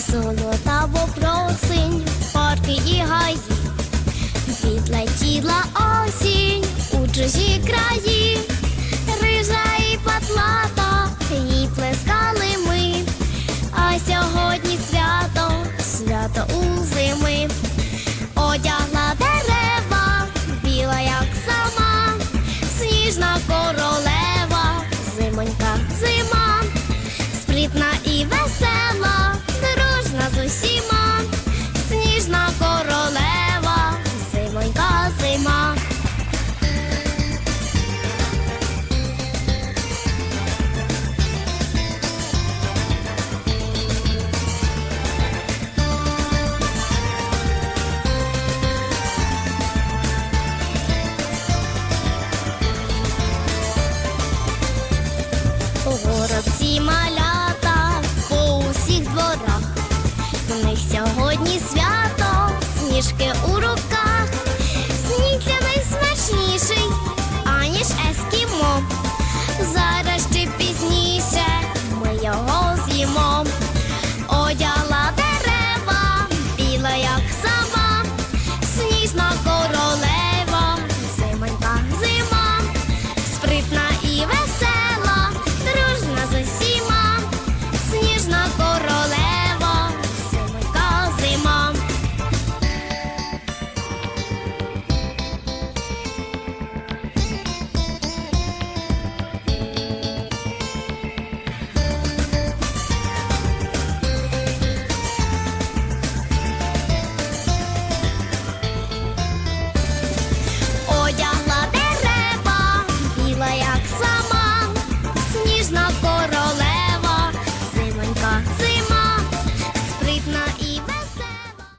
золота вопросинь, парки і гаї. Відлетіла осінь у чужі краї, рижа і патлата, їй плескали ми. А сьогодні свято, свято у зими, одягла дерева, біла, як сама, сніжна королева, зимонька зима, Горобці малята по усіх дворах. В них сьогодні свято, сніжки у